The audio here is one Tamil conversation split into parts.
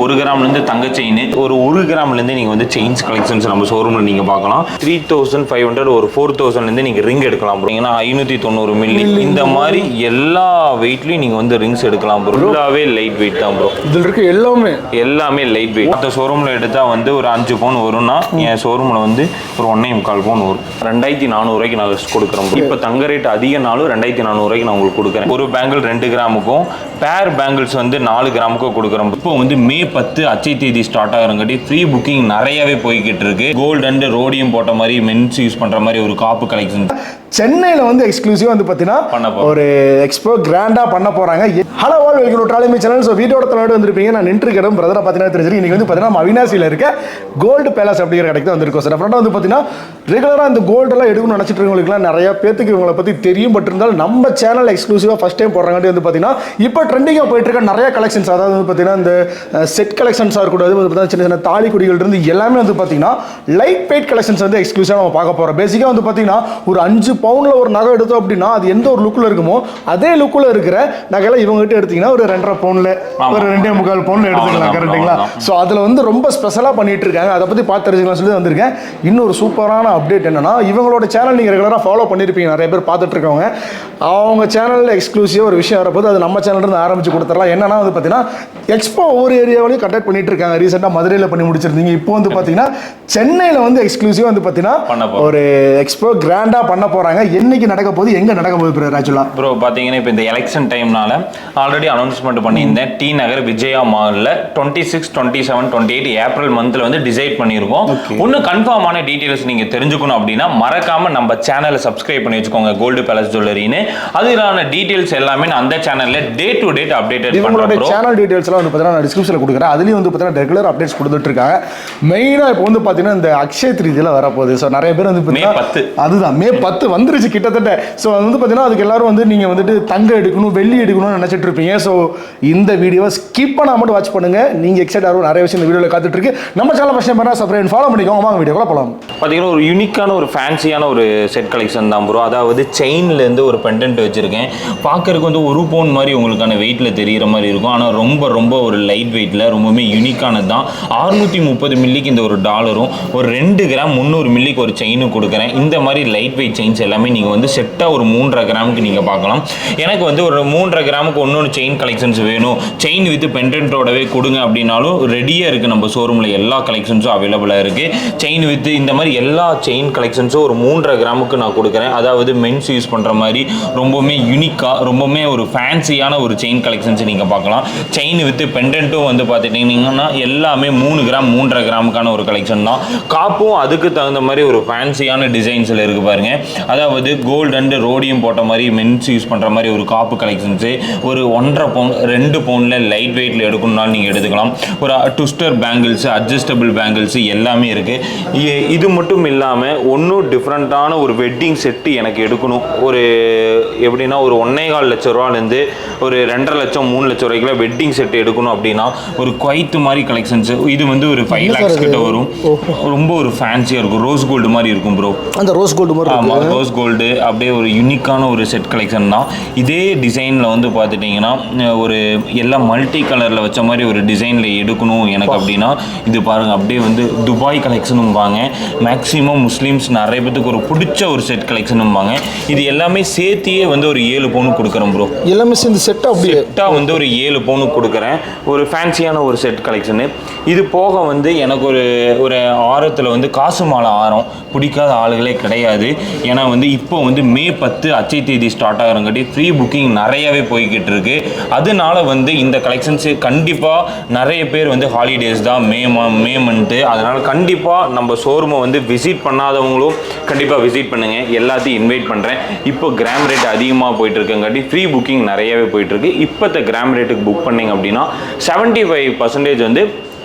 ஒரு கிராம்லேருந்து தங்க செயின் ஒரு ஒரு கிராம்லேருந்து நீங்கள் வந்து செயின்ஸ் கலெக்ஷன்ஸ் நம்ம ஷோரூமில் நீங்கள் பார்க்கலாம் த்ரீ தௌசண்ட் ஃபைவ் ஹண்ட்ரட் ஒரு ஃபோர் தௌசண்ட்லேருந்து நீங்கள் ரிங் எடுக்கலாம் ப்ரோ ஏன்னா ஐநூற்றி தொண்ணூறு மில்லி இந்த மாதிரி எல்லா வெயிட்லையும் நீங்கள் வந்து ரிங்ஸ் எடுக்கலாம் ப்ரோ ஃபுல்லாகவே லைட் வெயிட் தான் ப்ரோ இதில் இருக்க எல்லாமே எல்லாமே லைட் வெயிட் மற்ற ஷோரூமில் எடுத்தால் வந்து ஒரு அஞ்சு பவுன் வரும்னா என் ஷோரூமில் வந்து ஒரு ஒன்றே முக்கால் பவுன் வரும் ரெண்டாயிரத்தி நானூறுவாய்க்கு நான் கொடுக்குறோம் இப்போ தங்க ரேட் அதிக நாளும் ரெண்டாயிரத்தி நானூறுவாய்க்கு நான் உங்களுக்கு கொடுக்குறேன் ஒரு பேங்கிள் ரெண்டு கிராமுக்கும் பேர் பேங்கிள்ஸ் வந்து நாலு கிராமுக்கும் கொடுக்குறோம் இப்போ வந்து மே பத்து அச்சை தேதி ஸ்டார்ட் ஆகிறங்காட்டி ஃப்ரீ புக்கிங் நிறையவே போய்கிட்டு இருக்கு கோல்டு அண்ட் ரோடியம் போட்ட மாதிரி மென்ஸ் யூஸ் பண்ணுற மாதிரி ஒரு காப்பு கலெக்ஷன் சென்னையில் வந்து எக்ஸ்க்ளூசிவ் வந்து பார்த்தீங்கன்னா ஒரு எக்ஸ்போ கிராண்டாக பண்ண போகிறாங்க ஹலோ வால் வெல்கம் டு டாலிமி சேனல் ஸோ வீடியோட தலையோடு வந்திருப்பீங்க நான் நின்று கிடம் பிரதரை பார்த்தீங்கன்னா தெரிஞ்சு இன்றைக்கி வந்து பார்த்தீங்கன்னா அவினாசியில் இருக்க கோல்டு பேலஸ் அப்படிங்கிற கடைக்கு தான் வந்திருக்கோம் சார் அப்புறம் வந்து பார்த்தீங்கன்னா ரெகுலராக அந்த கோல்டெல்லாம் எடுக்கணும்னு நினச்சிட்டு இருக்கவங்களுக்குலாம் நிறைய பேத்துக்கு இவங்களை பற்றி தெரியும் பட் இருந்தாலும் நம்ம சேனல் எக்ஸ்க்ளூசிவாக ஃபஸ்ட் டைம் போடுறாங்க வந்து பார்த்தீங்கன்னா இப்போ ட்ரெண்டிங்காக போயிட்டு இருக்க நிறைய கலெக்ஷன்ஸ் அதாவது வந்து பார்த்தீங்கன்னா இந்த செட் கலெக்ஷன்ஸாக இருக்கக்கூடாது வந்து பார்த்தீங்கன்னா சின்ன சின்ன தாலி குடிகள் இருந்து எல்லாமே வந்து பார்த்தீங்கன்னா லைட் பெயிட் கலெக்ஷன்ஸ் வந்து எக்ஸ்க்ளூசிவாக நம்ம பார்க்க போகிறோம் பேசிக்காக வந்து பார்த்தீங்கன்னா ஒரு அஞ்சு பவுனில் ஒரு நகை எடுத்தோம் அப்படின்னா அது எந்த ஒரு லுக்கில் இருக்குமோ அதே லுக்கில் இருக்கிற நகையெல்லாம் இவங்ககிட்ட எடுத்தீங்கன்னா ஒரு ரெண்டரை பவுனில் ஒரு ரெண்டே முக்கால் பவுனில் எடுத்துக்கலாம் கரெக்டுங்களா ஸோ அதில் வந்து ரொம்ப ஸ்பெஷலாக பண்ணிட்டு இருக்காங்க அதை பற்றி பார்த்து தெரிஞ்சுக்கலாம் சொல்லி வந்திருக்கேன் இன்னொரு சூப்பரான அப்டேட் என்னன்னா இவங்களோட சேனல் நீங்கள் ரெகுலராக ஃபாலோ பண்ணியிருப்பீங்க நிறைய பேர் பார்த்துட்டு இருக்கவங்க அவங்க சேனலில் எக்ஸ்க்ளூசிவாக ஒரு விஷயம் வரப்போது அது நம்ம சேனல்லேருந்து ஆரம்பிச்சு கொடுத்துடலாம் என்னன்னா வந்து பார்த்தீங்கன்னா எக்ஸ்போ ஒவ்வொரு ஏரியாவிலையும் கண்டக்ட் பண்ணிட்டு இருக்காங்க ரீசெண்டாக மதுரையில் பண்ணி முடிச்சிருந்தீங்க இப்போ வந்து பார்த்தீங்கன்னா சென்னையில் வந்து எக்ஸ்க்ளூசிவாக வந்து பார்த்தீங்கன்னா ஒரு எக்ஸ்போ கிராண்டாக பண்ண போகிறாங்க போறாங்க என்னைக்கு நடக்க போகுது எங்கே நடக்க போகுது ப்ரோ ராஜுலா ப்ரோ பார்த்தீங்கன்னா இப்போ இந்த எலெக்ஷன் டைம்னால ஆல்ரெடி அனௌன்ஸ்மெண்ட் பண்ணியிருந்தேன் டி நகர் விஜயா மாலில் twenty six twenty seven twenty eight April மந்த்ல வந்து டிசைட் பண்ணியிருக்கோம் இன்னும் கன்ஃபார்மான டீட்டெயில்ஸ் நீங்கள் தெரிஞ்சுக்கணும் அப்படின்னா மறக்காமல் நம்ம சேனலை சப்ஸ்கிரைப் பண்ணி வச்சுக்கோங்க கோல்டு பேலஸ் ஜுவல்லரின்னு அதுக்கான டீட்டெயில்ஸ் எல்லாமே அந்த சேனலில் டே டு டேட் அப்டேட் பண்ணுறேன் சேனல் டீட்டெயில்ஸ்லாம் வந்து பார்த்தீங்கன்னா நான் டிஸ்கிரிப்ஷன்ல கொடுக்குறேன் அதுலேயும் வந்து பாத்தீங்கன்னா ரெகுலர் அப்டேட்ஸ் கொடுத்துட்டு இருக்காங்க மெயினாக இப்போ வந்து பார்த்தீங்கன்னா இந்த அக்ஷய திருதியில் வரப்போகுது ஸோ நிறைய பேர் வந்து பத்து அதுதான் மே பத்து வந்துருச்சு கிட்டத்தட்ட ஸோ அது வந்து பார்த்தீங்கன்னா அதுக்கு எல்லாரும் வந்து நீங்கள் வந்துட்டு தங்க எடுக்கணும் வெள்ளி எடுக்கணும்னு நினச்சிட்டு இருப்பீங்க ஸோ இந்த வீடியோவை ஸ்கிப் பண்ணாமல் மட்டும் வாட்ச் பண்ணுங்கள் நீங்கள் எக்ஸைட் ஆகும் நிறைய விஷயம் இந்த வீடியோவில் காத்துட்டு இருக்கு நம்ம சேனல் ஃபஸ்ட் பண்ணால் சப்ஸ்கிரைப் ஃபாலோ பண்ணிக்கோங்க வாங்க வீடியோக்குள்ள போகலாம் பார்த்தீங்கன்னா ஒரு யூனிக்கான ஒரு ஃபேன்சியான ஒரு செட் கலெக்ஷன் தான் ப்ரோ அதாவது செயின்லேருந்து ஒரு பெண்டன்ட் வச்சுருக்கேன் பார்க்கறதுக்கு வந்து ஒரு போன் மாதிரி உங்களுக்கான வெயிட்டில் தெரிகிற மாதிரி இருக்கும் ஆனால் ரொம்ப ரொம்ப ஒரு லைட் வெயிட்டில் ரொம்பவுமே யூனிக்கானது தான் அறுநூற்றி முப்பது மில்லிக்கு இந்த ஒரு டாலரும் ஒரு ரெண்டு கிராம் முந்நூறு மில்லிக்கு ஒரு செயினும் கொடுக்குறேன் இந்த மாதிரி லைட் வெயிட் செயின்ஸ் எல்லாமே நீங்கள் வந்து செட்டாக ஒரு மூன்றரை கிராமுக்கு நீங்கள் பார்க்கலாம் எனக்கு வந்து ஒரு மூன்றரை கிராமுக்கு ஒன்று ஒன்று செயின் கலெக்ஷன்ஸ் வேணும் செயின் வித் பெண்டன்ட்டோடவே கொடுங்க அப்படின்னாலும் ரெடியாக இருக்குது நம்ம ஷோரூமில் எல்லா கலெக்ஷன்ஸும் அவைலபிளாக இருக்குது செயின் வித் இந்த மாதிரி எல்லா செயின் கலெக்ஷன்ஸும் ஒரு மூன்றரை கிராமுக்கு நான் கொடுக்குறேன் அதாவது மென்ஸ் யூஸ் பண்ணுற மாதிரி ரொம்பவுமே யூனிக்காக ரொம்பவுமே ஒரு ஃபேன்சியான ஒரு செயின் கலெக்ஷன்ஸ் நீங்கள் பார்க்கலாம் செயின் வித் பெண்டன்ட்டும் வந்து பார்த்துட்டிங்கன்னா எல்லாமே மூணு கிராம் மூன்றரை கிராமுக்கான ஒரு கலெக்ஷன் தான் காப்பும் அதுக்கு தகுந்த மாதிரி ஒரு ஃபேன்சியான டிசைன்ஸில் இருக்குது பாருங்கள் அதாவது கோல்டு அண்டு ரோடியம் போட்ட மாதிரி மென்ஸ் யூஸ் பண்ணுற மாதிரி ஒரு காப்பு கலெக்ஷன்ஸு ஒரு ஒன்றரை பவுன் ரெண்டு பவுனில் லைட் வெயிட்டில் எடுக்கணும்னாலும் நீங்கள் எடுத்துக்கலாம் ஒரு ட்விஸ்டர் பேங்கிள்ஸு அட்ஜஸ்டபிள் பேங்கிள்ஸு எல்லாமே இருக்குது இது மட்டும் இல்லாமல் ஒன்றும் டிஃப்ரெண்ட்டான ஒரு வெட்டிங் செட்டு எனக்கு எடுக்கணும் ஒரு எப்படின்னா ஒரு ஒன்றே கால் லட்ச ரூபாலேருந்து ஒரு ரெண்டரை லட்சம் மூணு லட்சம் ரூபாய்க்குள்ள வெட்டிங் செட் எடுக்கணும் அப்படின்னா ஒரு குவைத்து மாதிரி கலெக்ஷன்ஸ் இது வந்து ஒரு ஃபைவ் லேக்ஸ் கிட்ட வரும் ரொம்ப ஒரு ஃபேன்சியாக இருக்கும் ரோஸ் கோல்டு மாதிரி இருக்கும் ப்ரோ அந்த ரோஸ் கோல்டு மாதிரி ஆமாம் ரோஸ் ரோஸ் கோல்டு அப்படியே ஒரு யூனிக்கான ஒரு செட் கலெக்ஷன் தான் இதே டிசைனில் வந்து பார்த்துட்டிங்கன்னா ஒரு எல்லாம் மல்டி கலரில் வச்ச மாதிரி ஒரு டிசைனில் எடுக்கணும் எனக்கு அப்படின்னா இது பாருங்கள் அப்படியே வந்து துபாய் கலெக்ஷனும்பாங்க மேக்ஸிமம் முஸ்லீம்ஸ் நிறைய பேத்துக்கு ஒரு பிடிச்ச ஒரு செட் கலெக்ஷனும்பாங்க இது எல்லாமே சேர்த்தியே வந்து ஒரு ஏழு பவுன் கொடுக்குறேன் ப்ரோ எல்லாமே சேர்ந்து செட்டாக அப்படியே செட்டாக வந்து ஒரு ஏழு பவுன் கொடுக்குறேன் ஒரு ஃபேன்சியான ஒரு செட் கலெக்ஷனு இது போக வந்து எனக்கு ஒரு ஒரு ஆரத்தில் வந்து காசு மாலை ஆரம் பிடிக்காத ஆளுகளே கிடையாது ஏன்னா வந்து இப்போ வந்து மே பத்து அச்சை தேதி ஸ்டார்ட் ஆகிறங்காட்டி ஃப்ரீ புக்கிங் நிறையவே போய்கிட்டு இருக்கு அதனால வந்து இந்த கலெக்ஷன்ஸு கண்டிப்பாக நிறைய பேர் வந்து ஹாலிடேஸ் தான் மே மே மந்த்து அதனால் கண்டிப்பாக நம்ம ஷோரூமை வந்து விசிட் பண்ணாதவங்களும் கண்டிப்பாக விசிட் பண்ணுங்கள் எல்லாத்தையும் இன்வைட் பண்ணுறேன் இப்போ கிராம் ரேட் அதிகமாக போயிட்டு இருக்கங்காட்டி ஃப்ரீ புக்கிங் நிறையவே போயிட்டுருக்கு இப்போத்த கிராம் ரேட்டுக்கு புக் பண்ணிங்க அப்படின்னா செவன்ட்டி ஃபைவ் பர்சன்டேஜ் வந்து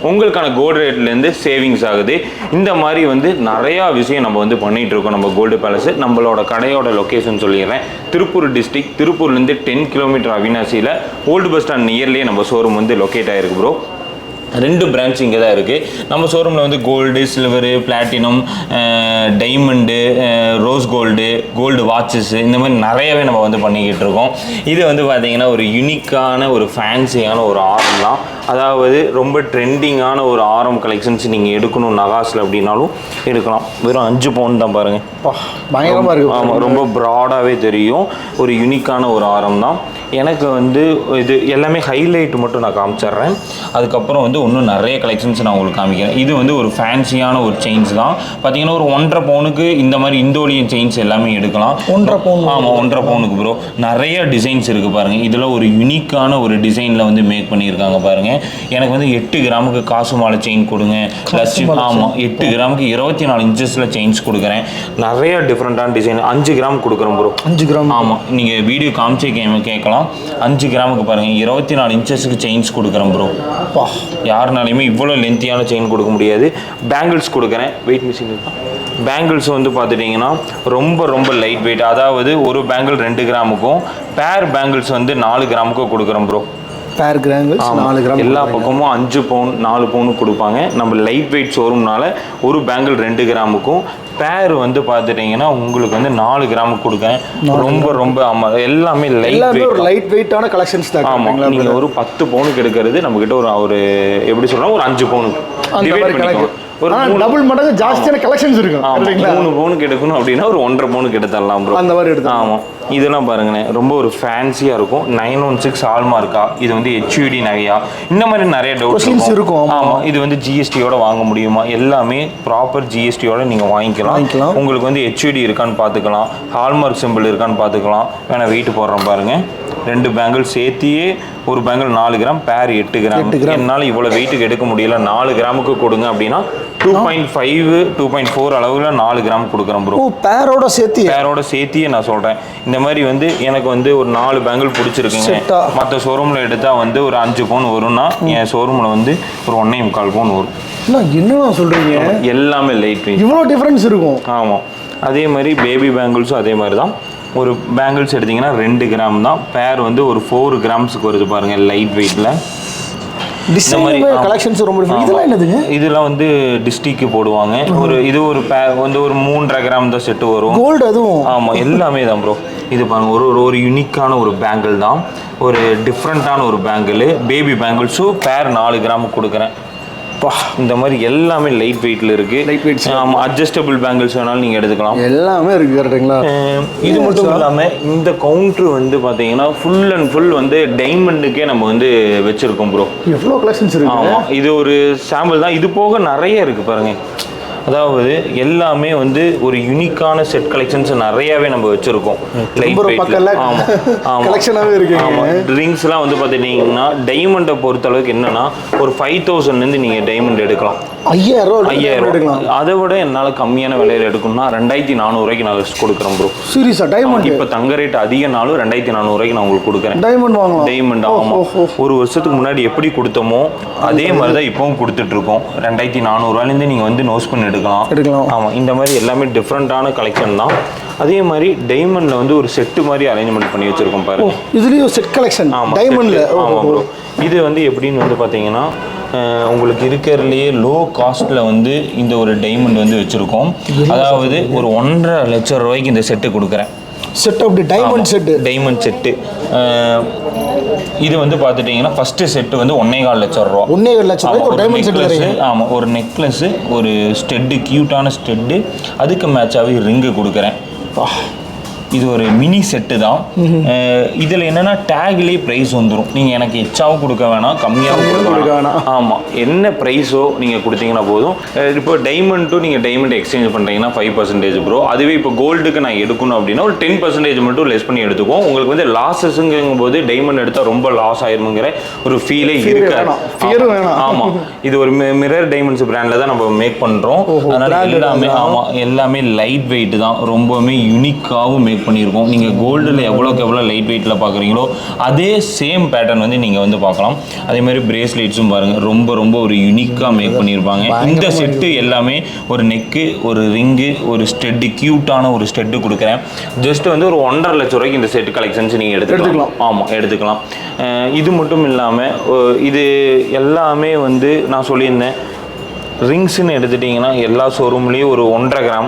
உங்களுக்கான கோல்டு ரேட்லேருந்து சேவிங்ஸ் ஆகுது இந்த மாதிரி வந்து நிறையா விஷயம் நம்ம வந்து பண்ணிகிட்ருக்கோம் நம்ம கோல்டு பேலஸ் நம்மளோட கடையோட லொக்கேஷன் சொல்லிடுறேன் திருப்பூர் டிஸ்ட்ரிக் திருப்பூர்லேருந்து டென் கிலோமீட்டர் அவினாசியில் ஓல்டு பஸ் ஸ்டாண்ட் நியர்லேயே நம்ம ஷோரூம் வந்து லொக்கேட் ஆகிருக்கு ப்ரோ ரெண்டு பிரான்ச் இங்கே தான் இருக்குது நம்ம ஷோரூமில் வந்து gold silver platinum diamond rose gold gold watches இந்த மாதிரி நிறையவே நம்ம வந்து பண்ணிக்கிட்டு இருக்கோம் இது வந்து பார்த்திங்கன்னா ஒரு யுனிக்கான ஒரு ஃபேன்சியான ஒரு ஆர்ட் தான் அதாவது ரொம்ப ட்ரெண்டிங்கான ஒரு ஆரம் கலெக்ஷன்ஸ் நீங்கள் எடுக்கணும் நகாஸில் அப்படின்னாலும் எடுக்கலாம் வெறும் அஞ்சு பவுன் தான் பாருங்கள் பயங்கரமாக இருக்கும் ஆமாம் ரொம்ப ப்ராடாகவே தெரியும் ஒரு யூனிக்கான ஒரு ஆரம் தான் எனக்கு வந்து இது எல்லாமே ஹைலைட் மட்டும் நான் காமிச்சிட்றேன் அதுக்கப்புறம் வந்து இன்னும் நிறைய கலெக்ஷன்ஸ் நான் உங்களுக்கு காமிக்கிறேன் இது வந்து ஒரு ஃபேன்சியான ஒரு செயின்ஸ் தான் பார்த்தீங்கன்னா ஒரு ஒன்றரை பவுனுக்கு இந்த மாதிரி இந்தோலியன் செயின்ஸ் எல்லாமே எடுக்கலாம் ஒன்றரை பவுன் ஆமாம் ஒன்றரை பவுனுக்கு ப்ரோ நிறைய டிசைன்ஸ் இருக்குது பாருங்கள் இதில் ஒரு யூனிக்கான ஒரு டிசைனில் வந்து மேக் பண்ணியிருக்காங்க பாருங்கள் எனக்கு வந்து எட்டு கிராமுக்கு காசு மாலை செயின் கொடுங்க ஆமாம் எட்டு கிராமுக்கு இருபத்தி நாலு இன்ச்சஸில் செயின்ஸ் கொடுக்குறேன் நிறைய டிஃப்ரெண்ட்டான டிசைன் அஞ்சு கிராம் கொடுக்குறோம் ப்ரோ அஞ்சு கிராம் ஆமாம் நீங்கள் வீடியோ காமிச்சே கே கேட்கலாம் அஞ்சு கிராமுக்கு பாருங்கள் இருபத்தி நாலு இன்ச்சஸுக்கு செயின்ஸ் கொடுக்குறேன் ப்ரோ பா யாருனாலையுமே இவ்வளோ லென்த்தியான செயின் கொடுக்க முடியாது பேங்கிள்ஸ் கொடுக்குறேன் வெயிட் மிஷின் பேங்கிள்ஸ் வந்து பார்த்துட்டிங்கன்னா ரொம்ப ரொம்ப லைட் வெயிட் அதாவது ஒரு பேங்கிள் ரெண்டு கிராமுக்கும் பேர் பேங்கிள்ஸ் வந்து நாலு கிராமுக்கும் கொடுக்குறோம் ப்ரோ பேர் கிராங்கிள்ஸ் நாலு கிராம் எல்லா பக்கமும் அஞ்சு பவுன் நாலு பவுனு கொடுப்பாங்க நம்ம லைட் வெயிட் ஷோரூம்னால ஒரு பேங்கிள் ரெண்டு கிராமுக்கும் பேர் வந்து பார்த்துட்டிங்கன்னா உங்களுக்கு வந்து நாலு கிராம் கொடுக்கேன் ரொம்ப ரொம்ப ஆமாம் எல்லாமே லைட் ஒரு லைட் வெயிட்டான கலெக்ஷன்ஸ் தான் ஆமாம் நீங்கள் ஒரு பத்து பவுனுக்கு எடுக்கிறது நம்மக்கிட்ட ஒரு ஒரு எப்படி சொல்கிறோம் ஒரு அஞ்சு பவுனுக்கு ஒரு டபுள் மடங்கு ஜாஸ்தியான கலெக்ஷன்ஸ் இருக்கும் மூணு பவுனுக்கு எடுக்கணும் அப்படின்னா ஒரு ஒன்றரை பவுனுக்கு எடுத்துடலாம் ப்ரோ அந்த மாதிரி எடுத்து ஆமாம் இதெல்லாம் பாருங்களேன் ரொம்ப ஒரு ஃபேன்சியாக இருக்கும் நைன் ஒன் சிக்ஸ் ஆல்மா இருக்கா இது வந்து ஹெச்யூடி நகையா இந்த மாதிரி நிறைய டவுட்ஸ் இருக்கும் ஆமாம் இது வந்து ஜிஎஸ்டியோட வாங்க முடியுமா எல்லாமே ப்ராப்பர் ஜிஎஸ்டியோட நீங்கள் வாங்கிக்கலாம் உங்களுக்கு வந்து ஹெச்யூடி இருக்கான்னு பார்த்துக்கலாம் ஹால்மார்க் சிம்பிள் இருக்கான்னு பார்த்துக்கலாம் வேணால் வெயிட் போடுறோம் பாருங்கள் ரெண்டு பேங்கிள் சேர்த்தியே ஒரு பேங்கிள் நாலு கிராம் பேர் எட்டு கிராம் என்னால் இவ்வளோ வெயிட்டுக்கு எடுக்க முடியல நாலு கிராமுக்கு கொடுங்க அப்படின்னா two point five two point four அளவில் நாலு கிராம் கொடுக்குறேன் ப்ரோ பேரோட சேர்த்து பேரோட சேர்த்தியே நான் சொல்கிறேன் இந்த மாதிரி வந்து எனக்கு வந்து ஒரு நாலு பேங்கிள் பிடிச்சிருக்குங்க மற்ற ஷோரூமில் எடுத்தால் வந்து ஒரு அஞ்சு பவுன் வரும்னா என் ஷோரூமில் வந்து ஒரு ஒன்றே முக்கால் பவுன் வரும் என்னென்ன சொல்கிறீங்க எல்லாமே லைட் இவ்வளோ டிஃப்ரென்ஸ் இருக்கும் ஆமாம் அதே மாதிரி பேபி பேங்கிள்ஸும் அதே மாதிரி தான் ஒரு பேங்கிள்ஸ் எடுத்திங்கன்னா ரெண்டு கிராம் தான் பேர் வந்து ஒரு ஃபோர் கிராம்ஸுக்கு வருது பாருங்கள் லைட் வெயிட்டில் கலெக்ஷன்ஸ் ரொம்ப இதெல்லாம் என்னதுங்க இதெல்லாம் வந்து டிஸ்டிக்கு போடுவாங்க ஒரு இது ஒரு பே வந்து ஒரு மூன்றரை கிராம் தான் செட்டு வரும் கோல்டு அதுவும் ஆமாம் எல்லாமே தான் ப்ரோ இது பாருங்க ஒரு ஒரு யூனிக்கான ஒரு பேங்கிள் தான் ஒரு டிஃப்ரெண்ட்டான ஒரு பேங்கிள் பேபி பேங்கிள் பேர் நாலு கிராம் கொடுக்குறேன் அப்பா இந்த மாதிரி எல்லாமே லைட் வெயிட்ல இருக்கு லைட் வெயிட் ஆமா அட்ஜஸ்டபிள் பேங்கிள்ஸ் வேணாலும் நீங்க எடுத்துக்கலாம் எல்லாமே இருக்கு கரெக்ட்டுங்களா இது மட்டும் இல்லாம இந்த கவுண்டர் வந்து பாத்தீங்கன்னா ஃபுல் அண்ட் ஃபுல் வந்து டைமண்டுக்கே நம்ம வந்து வச்சிருக்கோம் ப்ரோ எவ்வளோ கலெக்ஷன்ஸ் இருக்கு ஆமா இது ஒரு சாம்பிள் தான் இது போக நிறைய இருக்கு பாருங்க அதாவது எல்லாமே வந்து ஒரு யூனிக்கான செட் கலெக்ஷன்ஸ் நிறையாவே நம்ம வச்சுருக்கோம் எல்லாம் வந்து பார்த்துட்டிங்கன்னா டைமண்டை பொறுத்த அளவுக்கு என்னன்னா ஒரு ஃபைவ் தௌசண்ட்லேருந்து நீங்கள் டைமண்ட் எடுக்கலாம் ஐயாயிரம் ஐயாயிரம் அதை விட என்னால் கம்மியான விலையில் எடுக்கணும்னா ரெண்டாயிரத்தி நானூறுவாய்க்கு நான் கொடுக்குறேன் ப்ரோ சீரியஸா டைமண்ட் இப்போ தங்க ரேட் அதிக நாளும் ரெண்டாயிரத்தி நானூறுரூவாய்க்கு நான் உங்களுக்கு கொடுக்குறேன் டைமண்ட் டைமண்ட் ஆகும் ஒரு வருஷத்துக்கு முன்னாடி எப்படி கொடுத்தோமோ அதே மாதிரி தான் இப்போவும் கொடுத்துட்ருக்கோம் ரெண்டாயிரத்தி நானூறுவாலேருந்து நீங்கள் வந்து நோஸ் பண்ணி எடுக்கலாம் எடுக்கலாம் ஆமாம் இந்த மாதிரி எல்லாமே டிஃப்ரெண்ட்டான கலெக்ஷன் தான் அதே மாதிரி டைமண்டில் வந்து ஒரு செட்டு மாதிரி அரேஞ்ச்மெண்ட் பண்ணி வச்சுருக்கோம் பாருங்க இதுலேயும் செட் கலெக்ஷன் ஆமாம் டைமண்டில் ஆமாம் ப்ரோ இது வந்து எப்படின்னு வந்து பார்த்தீங்கன்னா உங்களுக்கு இருக்கிறதுலையே லோ காஸ்ட்டில் வந்து இந்த ஒரு டைமண்ட் வந்து வச்சுருக்கோம் அதாவது ஒரு ஒன்றரை லட்சம் ரூபாய்க்கு இந்த செட்டு கொடுக்குறேன் செட் அப்படி டைமண்ட் செட்டு டைமண்ட் செட்டு இது வந்து பார்த்துட்டிங்கன்னா ஃபஸ்ட்டு செட்டு வந்து ஒன்றே கால் லட்சம் ரூபா ஒன்னே கால் லட்சம் ஒரு டைமண்ட் செட் ஆமாம் ஒரு நெக்லஸ்ஸு ஒரு ஸ்டெட்டு க்யூட்டான ஸ்டெட்டு அதுக்கு மேட்சாகவே ரிங்கு கொடுக்குறேன் இது ஒரு மினி செட்டு தான் இதில் என்னென்னா டேக்லேயே ப்ரைஸ் வந்துடும் நீங்கள் எனக்கு எச்சாவும் கொடுக்க வேணாம் கம்மியாகவும் கொடுக்க வேணாம் ஆமாம் என்ன ப்ரைஸோ நீங்கள் கொடுத்தீங்கன்னா போதும் இப்போ டைமண்ட்டும் நீங்கள் டைமண்ட் எக்ஸ்சேஞ்ச் பண்ணுறீங்கன்னா ஃபைவ் பர்சன்டேஜ் ப்ரோ அதுவே இப்போ கோல்டுக்கு நான் எடுக்கணும் அப்படின்னா ஒரு டென் பர்சன்டேஜ் மட்டும் லெஸ் பண்ணி எடுத்துக்குவோம் உங்களுக்கு வந்து லாஸஸுங்கும் போது டைமண்ட் எடுத்தால் ரொம்ப லாஸ் ஆயிருங்கிற ஒரு ஃபீலே இருக்காது ஆமாம் இது ஒரு மிரர் டைமண்ட்ஸ் பிராண்டில் தான் நம்ம மேக் பண்ணுறோம் அதனால் எல்லாமே ஆமாம் எல்லாமே லைட் வெயிட் தான் ரொம்பவுமே யூனிக்காகவும் மேக் பண்ணியிருக்கோம் நீங்கள் கோல்டில் எவ்வளோக்கு எவ்வளோ லைட் வெயிட்டில் பார்க்குறீங்களோ அதே சேம் பேட்டர்ன் வந்து நீங்கள் வந்து பார்க்கலாம் அதேமாதிரி பிரேஸ்லெட்ஸும் பாருங்கள் ரொம்ப ரொம்ப ஒரு யூனிக்காக மேக் பண்ணியிருப்பாங்க இந்த செட்டு எல்லாமே ஒரு நெக்கு ஒரு ரிங்கு ஒரு ஸ்டெட்டு க்யூட்டான ஒரு ஸ்டெட்டு கொடுக்குறேன் ஜஸ்ட் வந்து ஒரு ஒன்றரை லட்சம் ரூபாய்க்கு இந்த செட்டு கலெக்ஷன்ஸ் நீங்கள் எடுத்துக்கலாம் ஆமாம் எடுத்துக்கலாம் இது மட்டும் இல்லாமல் இது எல்லாமே வந்து நான் சொல்லியிருந்தேன் ரிங்ஸ்ன்னு எடுத்துட்டீங்கன்னா எல்லா ஷோரூம்லேயும் ஒரு ஒன்றரை கிராம்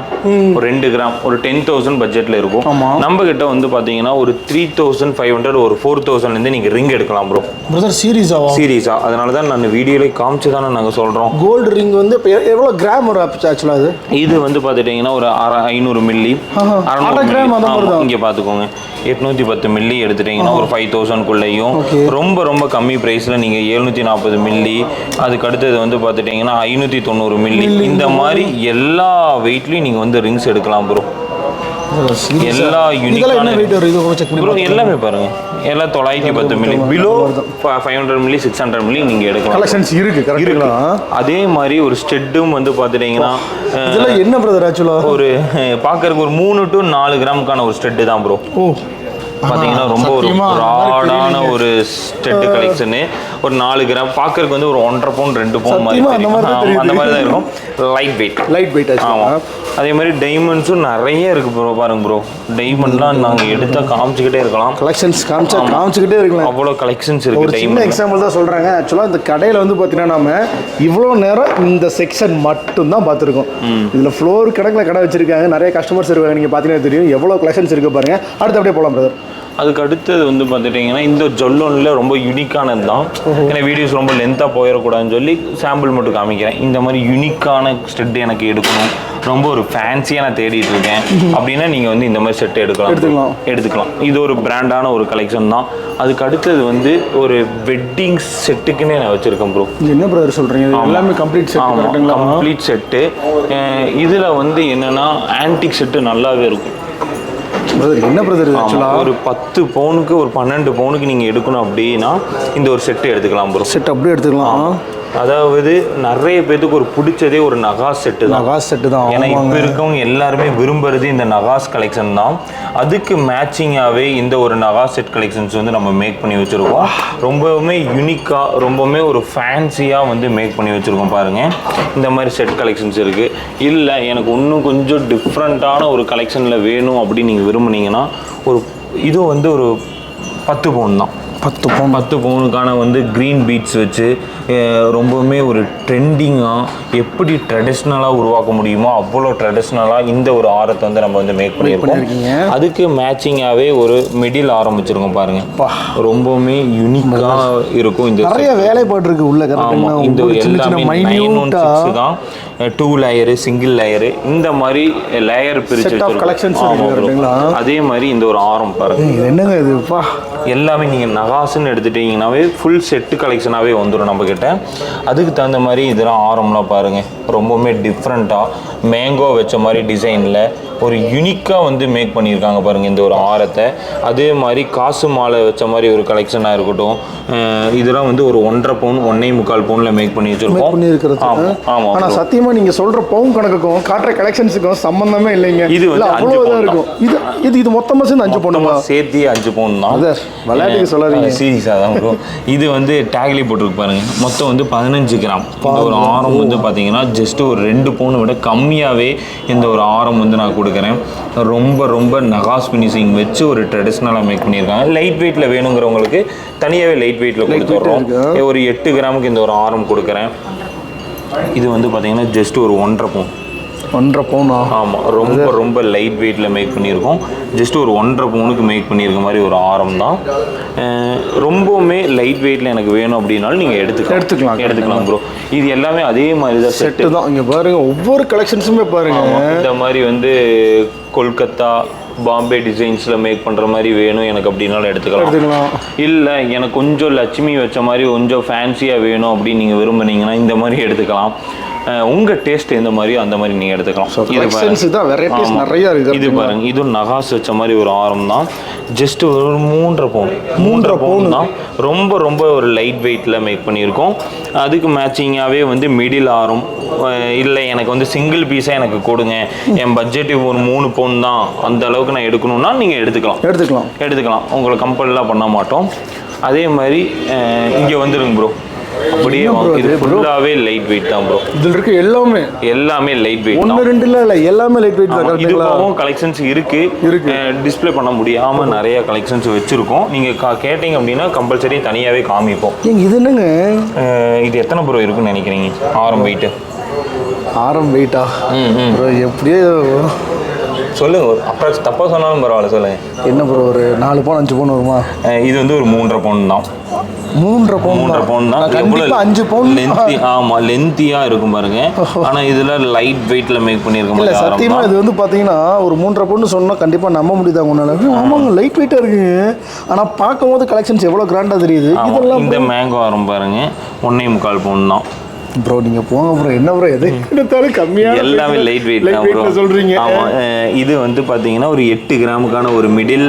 ஒரு ரெண்டு கிராம் ஒரு டென் தௌசண்ட் பட்ஜெட்டில் இருக்கும் நம்ம கிட்ட வந்து பார்த்தீங்கன்னா ஒரு த்ரீ தௌசண்ட் ஃபைவ் ஹண்ட்ரட் ஒரு ஃபோர் தௌசண்ட்லேருந்து நீங்கள் ரிங் எடுக்கலாம் ப்ரோ பிரதர் சீரீஸா சீரீஸா அதனால தான் நான் வீடியோவில் காமிச்சு தானே நாங்கள் சொல்கிறோம் கோல்டு ரிங் வந்து இப்போ எவ்வளோ கிராம் ஒரு ஆக்சுவலாக அது இது வந்து பார்த்துட்டிங்கன்னா ஒரு ஐநூறு மில்லி இங்கே பார்த்துக்கோங்க எட்நூற்றி பத்து மில்லி எடுத்துட்டீங்கன்னா ஒரு ஃபைவ் தௌசண்ட்குள்ளேயும் ரொம்ப ரொம்ப கம்மி ப்ரைஸில் நீங்கள் எழுநூற்றி நாற்பது மில்லி அதுக்கு அடுத்தது வந்து பார்த்துட்டிங்கன்னா ஐநூற்றி தொண்ணூறு மில்லி இந்த மாதிரி எல்லா வெயிட்லையும் நீங்கள் வந்து ரிங்ஸ் எடுக்கலாம் ப்ரோ எல்லா யூனிக்கான ப்ரோ எல்லாமே பாருங்க எல்லாம் தொள்ளாயிரத்தி பத்து milli below five hundred milli six hundred milli நீங்கள் எடுக்கலாம் கலெக்ஷன்ஸ் இருக்கு அதே மாதிரி ஒரு ஸ்டெட்டும் வந்து பார்த்துட்டீங்கன்னா என்ன பிரதர் ஆக்சுவலாக ஒரு பார்க்கறதுக்கு ஒரு மூணு டு நாலு கிராமுக்கான ஒரு ஸ்டெட்டு தான் ப்ரோ ஓ பார்த்தீங்கன்னா ரொம்ப ஒரு ப்ராடான ஒரு ஸ்டெட்டு கலெக்ஷனு ஒரு நாலு கிராம் பார்க்கறதுக்கு வந்து ஒரு ஒன்றரை பவுன் ரெண்டு பவுன் மாதிரி அந்த மாதிரி தான் இருக்கும் லைட் வெயிட் லைட் வெயிட் ஆமாம் அதே மாதிரி டைமண்ட்ஸும் நிறைய இருக்கு ப்ரோ பாருங்க ப்ரோ டைமண்ட்லாம் நாங்கள் எடுத்தால் காமிச்சிக்கிட்டே இருக்கலாம் கலெக்ஷன்ஸ் காமிச்சா காமிச்சிக்கிட்டே இருக்கலாம் அவ்வளோ கலெக்ஷன்ஸ் இருக்கு ஒரு எக்ஸாம்பிள் தான் சொல்கிறாங்க ஆக்சுவலாக இந்த கடையில் வந்து பார்த்தீங்கன்னா நம்ம இவ்வளோ நேரம் இந்த செக்ஷன் மட்டும்தான் பார்த்துருக்கோம் இதில் ஃப்ளோர் கணக்கில் கடை வச்சிருக்காங்க நிறைய கஸ்டமர்ஸ் இருக்காங்க நீங்கள் பார்த்தீங்கன்னா தெரியும் எவ்வளோ கலெக்ஷன்ஸ் இருக்கு பாருங்க அடுத்து அப்படியே போகலாம் பிரதர் அதுக்கு அடுத்தது வந்து பார்த்துட்டிங்கன்னா இந்த ஜொல்லோனில் ரொம்ப யூனிக்கானது தான் ஏன்னா வீடியோஸ் ரொம்ப லென்த்தாக போயிடக்கூடாதுன்னு சொல்லி சாம்பிள் மட்டும் காமிக்கிறேன் இந்த மாதிரி யூனிக்கான ஸ்டெட் எனக்கு எடுக்கணும் ரொம்ப ஒரு ஃபேன்சியாக நான் தேடிட்டு இருக்கேன் அப்படின்னா நீங்கள் வந்து இந்த மாதிரி செட் எடுக்கலாம் எடுத்துக்கலாம் எடுத்துக்கலாம் இது ஒரு பிராண்டான ஒரு கலெக்ஷன் தான் அதுக்கு அடுத்தது வந்து ஒரு வெட்டிங் செட்டுக்குன்னே நான் வச்சுருக்கேன் ப்ரோ என்ன ப்ரோ சொல்கிறீங்க எல்லாமே கம்ப்ளீட் செட் கம்ப்ளீட் செட்டு இதில் வந்து என்னென்னா ஆன்டிக் செட்டு நல்லாவே இருக்கும் பிரதர் என்ன பிரதர் ஆக்சுவலாக ஒரு பத்து பவுனுக்கு ஒரு பன்னெண்டு பவுனுக்கு நீங்கள் எடுக்கணும் அப்படின்னா இந்த ஒரு செட்டு எடுத்துக்கலாம் ப்ரோ செட் அப்படியே எடுத்துக்கலாம் அதாவது நிறைய பேத்துக்கு ஒரு பிடிச்சதே ஒரு நகாஸ் செட்டு தான் நகாஸ் செட்டு தான் ஏன்னா இப்போ இருக்கவங்க எல்லாருமே விரும்புறது இந்த நகாஸ் கலெக்ஷன் தான் அதுக்கு மேட்சிங்காகவே இந்த ஒரு நகாஸ் செட் கலெக்ஷன்ஸ் வந்து நம்ம மேக் பண்ணி வச்சுருக்கோம் ரொம்பவுமே யூனிக்காக ரொம்பவுமே ஒரு ஃபேன்சியாக வந்து மேக் பண்ணி வச்சுருக்கோம் பாருங்கள் இந்த மாதிரி செட் கலெக்ஷன்ஸ் இருக்குது இல்லை எனக்கு இன்னும் கொஞ்சம் டிஃப்ரெண்ட்டான ஒரு கலெக்ஷனில் வேணும் அப்படின்னு நீங்கள் விரும்புனீங்கன்னா ஒரு இது வந்து ஒரு பத்து பவுன் தான் பத்து பவுன் பத்து பவுனுக்கான வந்து க்ரீன் பீட்ஸ் வச்சு ரொம்பவுமே ஒரு ட்ரெண்டிங்காக எப்படி ட்ரெடிஷ்னலாக உருவாக்க முடியுமோ அவ்வளோ ட்ரெடிஷ்னலாக இந்த ஒரு ஆரத்தை வந்து நம்ம வந்து மேக் பண்ணியிருக்கோம் அதுக்கு மேட்சிங்காகவே ஒரு மிடில் ஆரம்பிச்சிருக்கோம் பாருங்க ரொம்பவுமே யூனிக்காக இருக்கும் இந்த நிறைய வேலைப்பாடு இருக்கு உள்ள இந்த எல்லாமே தான் டூ லேயரு சிங்கிள் லேயரு இந்த மாதிரி லேயர் பிரிச்சு அதே மாதிரி இந்த ஒரு ஆரம் பாருங்க என்னங்க இதுப்பா எல்லாமே நீங்கள் நகாசுன்னு எடுத்துட்டீங்கன்னாவே ஃபுல் செட்டு கலெக்ஷனாகவே வந்துடும் நம்மக்கிட்ட அதுக்கு தகுந்த மாதிரி இதெல்லாம் ஆரம்லாம் பாருங்க ரொம்பவுமே டிஃப்ரெண்ட்டாக மேங்கோ வச்ச மாதிரி டிசைனில் ஒரு யுனிக்காக வந்து மேக் பண்ணியிருக்காங்க பாருங்கள் இந்த ஒரு ஆரத்தை அதே மாதிரி காசு மாலை வச்ச மாதிரி ஒரு கலெக்ஷனாக இருக்கட்டும் இதெல்லாம் வந்து ஒரு ஒன்றரை பவுன் ஒன்னே முக்கால் பவுனில் மேக் பண்ணி வச்சுருக்கோம் ஆமாம் ஆமாம் ஆனால் சத்தியம் நிச்சயமா நீங்க சொல்ற பவுன் கணக்குக்கும் காட்டுற கலெக்ஷன்ஸுக்கும் சம்பந்தமே இல்லைங்க இது வந்து இருக்கும் இது இது இது மொத்தமாக சேர்ந்து அஞ்சு பவுனுமா சேர்த்து அஞ்சு பவுன் தான் விளையாட்டு சொல்லாதீங்க சீரியஸாக தான் இருக்கும் இது வந்து டேக்லி போட்டுருக்கு பாருங்க மொத்தம் வந்து பதினஞ்சு கிராம் ஒரு ஆரம் வந்து பாத்தீங்கன்னா ஜஸ்ட் ஒரு ரெண்டு பவுனை விட கம்மியாகவே இந்த ஒரு ஆரம் வந்து நான் கொடுக்குறேன் ரொம்ப ரொம்ப நகாஸ் ஃபினிஷிங் வச்சு ஒரு ட்ரெடிஷ்னலாக மேக் பண்ணியிருக்காங்க லைட் வெயிட்டில் வேணுங்கிறவங்களுக்கு தனியாகவே லைட் வெயிட்டில் கொடுத்துட்றோம் ஒரு எட்டு கிராமுக்கு இந்த ஒரு ஆரம் கொடுக்குறேன் இது வந்து பார்த்தீங்கன்னா ஜஸ்ட் ஒரு ஒன்றரை பவுன் ஒன்றரை பவுன் ஆமாம் ரொம்ப ரொம்ப லைட் வெயிட்டில் மேக் பண்ணியிருக்கோம் ஜஸ்ட் ஒரு ஒன்றரை பவுனுக்கு மேக் பண்ணியிருக்க மாதிரி ஒரு ஆரம் தான் ரொம்பவுமே லைட் வெயிட்டில் எனக்கு வேணும் அப்படின்னாலும் நீங்கள் எடுத்துக்கலாம் எடுத்துக்கலாம் எடுத்துக்கலாம் ப்ரோ இது எல்லாமே அதே மாதிரி தான் செட்டு தான் இங்கே பாருங்கள் ஒவ்வொரு கலெக்ஷன்ஸுமே பாருங்கள் இந்த மாதிரி வந்து கொல்கத்தா பாம்பே டிசைன்ஸில் மேக் பண்ணுற மாதிரி வேணும் எனக்கு அப்படின்னாலும் எடுத்துக்கலாம் இல்லை எனக்கு கொஞ்சம் லட்சுமி வச்ச மாதிரி கொஞ்சம் ஃபேன்சியாக வேணும் அப்படின்னு நீங்கள் விரும்புனீங்கன்னா இந்த மாதிரி எடுத்துக்கலாம் உங்கள் டேஸ்ட் எந்த மாதிரியோ அந்த மாதிரி நீங்கள் எடுத்துக்கலாம் இது தான் வெரைட்டிஸ் நிறையா இருக்குது இது பாருங்க இது நகாஸ் வச்ச மாதிரி ஒரு ஆரம் தான் ஜஸ்ட் ஒரு மூன்றரை பவுன் மூன்றரை பவுன் தான் ரொம்ப ரொம்ப ஒரு லைட் வெயிட்டில் மேக் பண்ணியிருக்கோம் அதுக்கு மேட்சிங்காகவே வந்து மிடில் ஆரம் இல்லை எனக்கு வந்து சிங்கிள் பீஸாக எனக்கு கொடுங்க என் பட்ஜெட் ஒரு மூணு பவுன் தான் அந்த அளவுக்கு நான் எடுக்கணும்னா நீங்கள் எடுத்துக்கலாம் எடுத்துக்கலாம் எடுத்துக்கலாம் உங்களை கம்பல்லாம் பண்ண மாட்டோம் அதே மாதிரி இங்கே வந்துடுங்க ப்ரோ அப்படியே இது ஃபுல்லாவே லைட் வெயிட் தான் ப்ரோ இதுல இருக்க எல்லாமே எல்லாமே லைட் வெயிட் ஒன்னு ரெண்டு இல்ல இல்ல எல்லாமே லைட் வெயிட் தான் இதுவும் கலெக்ஷன்ஸ் இருக்கு இருக்கு டிஸ்ப்ளே பண்ண முடியாம நிறைய கலெக்ஷன்ஸ் வச்சிருக்கோம் நீங்க கேட்டிங்க அப்படின்னா கம்பல்சரி தனியாவே காமிப்போம் இது என்னங்க இது எத்தனை ப்ரோ இருக்குன்னு நினைக்கிறீங்க ஆரம் வெயிட் ஆரம் வெயிட்டா ப்ரோ எப்படியே சொல்லுங்கள் ஒரு அப்ராக்ஸ் தப்பாக சொன்னாலும் பரவாயில்ல சொல்லுங்கள் என்ன ப்ரோ ஒரு நாலு பவுன் அஞ்சு பவுன் வருமா இது வந்து ஒரு மூன்றரை பவுன் தான் மூன்றரை பவுன் மூன்றரை பவுன் தான் எவ்வளோ அஞ்சு பவுன் லென்த்தி ஆமாம் லென்த்தியாக இருக்கும் பாருங்க ஆனால் இதில் லைட் வெயிட்டில் மேக் பண்ணியிருக்கோம் இல்லை சத்தியமாக இது வந்து பார்த்தீங்கன்னா ஒரு மூன்றரை பவுன் சொன்னால் கண்டிப்பாக நம்ப முடியுதா உங்களால் ஆமாங்க லைட் வெயிட்டாக இருக்குங்க ஆனால் பார்க்கும் கலெக்ஷன்ஸ் எவ்வளோ கிராண்டாக தெரியுது இதெல்லாம் இந்த மேங்கோ வரும் பாருங்க ஒன்றே முக்கால் பவுன் தான் ப்ரோ நீங்க போங்க ப்ரோ என்ன ப்ரோ எது எடுத்தாலும் கம்மியாக எல்லாமே லைட் வெயிட் லைட் ஆமாம் இது வந்து பார்த்தீங்கன்னா ஒரு எட்டு கிராமுக்கான ஒரு மிடில்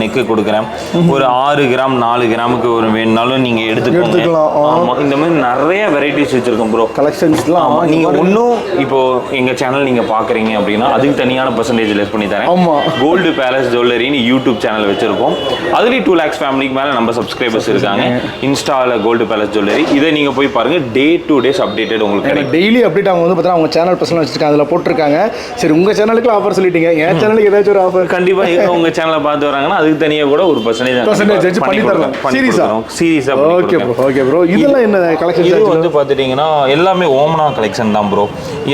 நெக்கு கொடுக்குறேன் ஒரு ஆறு கிராம் நாலு கிராமுக்கு ஒரு வேணுனாலும் நீங்க எடுத்துக்கலாம் இந்த மாதிரி நிறைய வெரைட்டிஸ் வச்சிருக்கோம் ப்ரோ கலெக்ஷன்ஸ்லாம் ஆமாம் நீங்க ஒன்றும் இப்போ எங்க சேனல் நீங்க பாக்குறீங்க அப்படின்னா அதுக்கு தனியான பர்சன்டேஜ் லெஸ் பண்ணி தரேன் ஆமாம் கோல்டு பேலஸ் ஜுவல்லரின்னு யூடியூப் சேனல் வச்சுருக்கோம் அதுலேயும் டூ லேக்ஸ் ஃபேமிலிக்கு மேலே நம்ம சப்ஸ்கிரைபர்ஸ் இருக்காங்க இன்ஸ்டாவில் கோல்டு பேலஸ் ஜுவல்லரி இதை நீங்க போய் பாருங்க டே டு டே அப்டேட்டட் உங்களுக்கு டெய்லி அப்டேட் அவங்க வந்து பார்த்தீங்கன்னா அவங்க சேனல் பர்சனல் வச்சிருக்காங்க அதில் போட்டிருக்காங்க சரி உங்கள் சேனலுக்கு ஆஃபர் சொல்லிட்டீங்க என் சேனலுக்கு ஏதாச்சும் ஒரு ஆஃபர் கண்டிப்பாக உங்கள் சேனலை பார்த்து வராங்கன்னா அதுக்கு தனியாக கூட ஒரு பர்சன்டேஜ் பர்சன்டேஜ் வச்சு பண்ணி தரலாம் சீரியஸா சீரியஸா ஓகே ப்ரோ ஓகே ப்ரோ இதெல்லாம் என்ன கலெக்ஷன் இது வந்து பார்த்துட்டிங்கன்னா எல்லாமே ஓமனா கலெக்ஷன் தான் ப்ரோ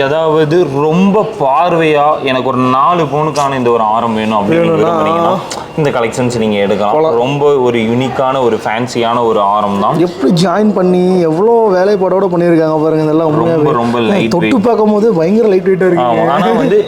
அதாவது ரொம்ப பார்வையாக எனக்கு ஒரு நாலு பவுனுக்கான இந்த ஒரு ஆரம் வேணும் அப்படின்னு இந்த கலெக்ஷன்ஸ் நீங்கள் எடுக்கலாம் ரொம்ப ஒரு யூனிக்கான ஒரு ஃபேன்சியான ஒரு ஆரம் தான் எப்படி ஜாயின் பண்ணி எவ்வளோ வேலைப்பாடோட பண்ணியிருக்காங்க பாருங்க இதெல்லாம் ரொம்ப ரொம்ப லைட் தொட்டு பார்க்கும் போது பயங்கர லைட் வெயிட்டாக இருக்கு ஆனால் வந்து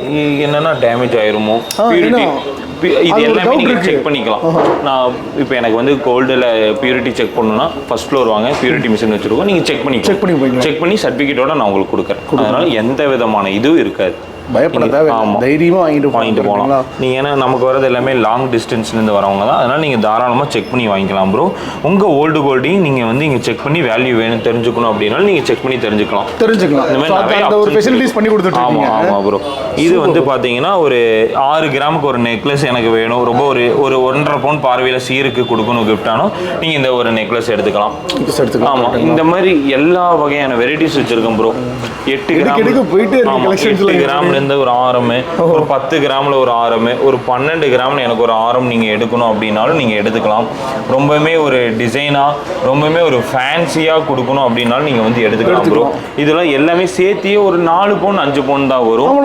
என்னென்னா டேமேஜ் ஆயிருமோ இது எல்லாமே நீங்கள் செக் பண்ணிக்கலாம் நான் இப்போ எனக்கு வந்து கோல்டில் பியூரிட்டி செக் பண்ணுன்னா ஃபர்ஸ்ட் ஃப்ளோர் வாங்க பியூரிட்டி மிஷின் வச்சுருக்கோம் நீங்கள் செக் பண்ணி செக் பண்ணி செக் பண்ணி சர்டிஃபிகேட்டோட நான் உங்களுக்கு கொடுக்குறேன் அதனால் எந்த விதமான இதுவும் இருக்காது பயப்படாத தேவை தைரியமாக வாங்கிட்டு வாங்கிட்டு போகலாம் நீங்கள் ஏன்னா நமக்கு வரது எல்லாமே லாங் டிஸ்டன்ஸ்ல இருந்து வரவங்க தான் அதனால நீங்க தாராளமாக செக் பண்ணி வாங்கிக்கலாம் ப்ரோ உங்க ஓல்டு கோல்டையும் நீங்கள் வந்து இங்கே செக் பண்ணி வேல்யூ வேணும் தெரிஞ்சுக்கணும் அப்படின்னாலும் நீங்க செக் பண்ணி தெரிஞ்சுக்கலாம் தெரிஞ்சுக்கலாம் இந்த மாதிரி ஒரு ஃபெசிலிட்டிஸ் பண்ணி கொடுத்துருக்கோம் ஆமாம் ஆமாம் ப்ரோ இது வந்து பார்த்தீங்கன்னா ஒரு ஆறு கிராமுக்கு ஒரு நெக்லஸ் எனக்கு வேணும் ரொம்ப ஒரு ஒரு ஒன்றரை பவுன் பார்வையில் சீருக்கு கொடுக்கணும் கிஃப்டானோ நீங்கள் இந்த ஒரு நெக்லஸ் எடுத்துக்கலாம் எடுத்துக்கலாம் ஆமாம் இந்த மாதிரி எல்லா வகையான வெரைட்டிஸ் வச்சுருக்கோம் ப்ரோ எட்டு கிராம் போயிட்டு எட்டு கிராம்லேருந்து ஒரு ஆரம் ஒரு பத்து கிராமில் ஒரு ஆரமு ஒரு பன்னெண்டு கிராமில் எனக்கு ஒரு ஆரம் நீங்கள் எடுக்கணும் அப்படின்னாலும் நீங்கள் எடுத்துக்கலாம் ரொம்பவுமே ஒரு டிசைனாக ரொம்பவுமே ஒரு ஃபேன்சியாக கொடுக்கணும் அப்படின்னாலும் நீங்கள் வந்து எடுத்துக்கலாம் ப்ரோ இதெல்லாம் எல்லாமே சேர்த்தியே ஒரு நாலு பவுன் அஞ்சு பவுன் தான் வரும்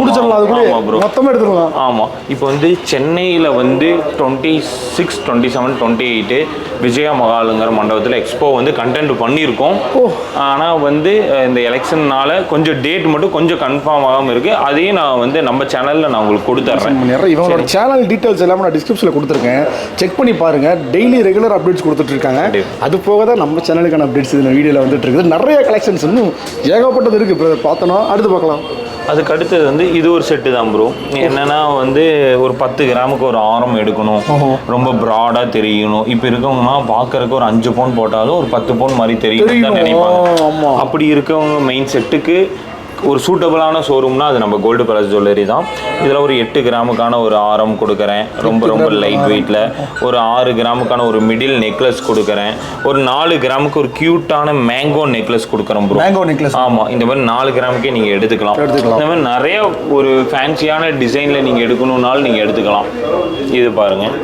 முடிச்சிடலாம் அதுக்குள்ளே மொத்தமாக எடுத்துக்கலாம் ஆமாம் இப்போ வந்து சென்னையில் வந்து twenty six twenty seven twenty eight Vijaya மகாலுங்கிற மண்டபத்தில் எக்ஸ்போ வந்து கண்டென்ட் பண்ணியிருக்கோம் ஆனால் வந்து இந்த எலெக்ஷன்னால கொஞ்சம் டேட் மட்டும் கொஞ்சம் கன்ஃபார்ம் ஆகாமல் இருக்குது அதையும் நான் வந்து நம்ம சேனலில் நான் உங்களுக்கு கொடுத்துட்றேன் நிறைய இவங்களோட சேனல் டீட்டெயில்ஸ் எல்லாமே நான் டிஸ்கிரிப்ஷனில் கொடுத்துருக்கேன் செக் பண்ணி பாருங்கள் டெய்லி ரெகுலர் அப்டேட்ஸ் கொடுத்துட்ருக்காங்க அது போக தான் நம்ம சேனலுக்கான அப்டேட்ஸ் இந்த வீடியோவில் வந்துட்டு இருக்குது நிறைய கலெக்ஷன்ஸ் இன்னும் ஏகப்பட்டது இருக்குது இப்போ பார்த்தோன்னா அடுத்து பார்க்கலாம் அதுக்கு அடுத்து வந்து இது ஒரு செட்டு தான் ப்ரோ என்னன்னா வந்து ஒரு பத்து கிராமுக்கு ஒரு ஆரம் எடுக்கணும் ரொம்ப ப்ராடா தெரியணும் இப்போ இருக்கவங்கன்னா பாக்குறதுக்கு ஒரு அஞ்சு பவுன் போட்டாலும் ஒரு பத்து பவுன் மாதிரி தெரியணும் அப்படி இருக்கவங்க மெயின் செட்டுக்கு ஒரு சூட்டபிளான ஷோரூம்னா அது நம்ம கோல்டு பிளஸ் ஜுவல்லரி தான் இதில் ஒரு எட்டு கிராமுக்கான ஒரு ஆரம் கொடுக்குறேன் ரொம்ப ரொம்ப லைட் வெயிட்டில் ஒரு ஆறு கிராமுக்கான ஒரு மிடில் நெக்லஸ் கொடுக்குறேன் ஒரு நாலு கிராமுக்கு ஒரு க்யூட்டான மேங்கோ நெக்லஸ் கொடுக்குறோம் ப்ரோ மேங்கோ நெக்லஸ் ஆமாம் இந்த மாதிரி நாலு கிராமுக்கே நீங்கள் எடுத்துக்கலாம் எடுத்துக்கலாம் இந்த மாதிரி நிறைய ஒரு ஃபேன்சியான டிசைனில் நீங்கள் எடுக்கணுன்னாலும் நீங்கள் எடுத்துக்கலாம் இது பாருங்கள்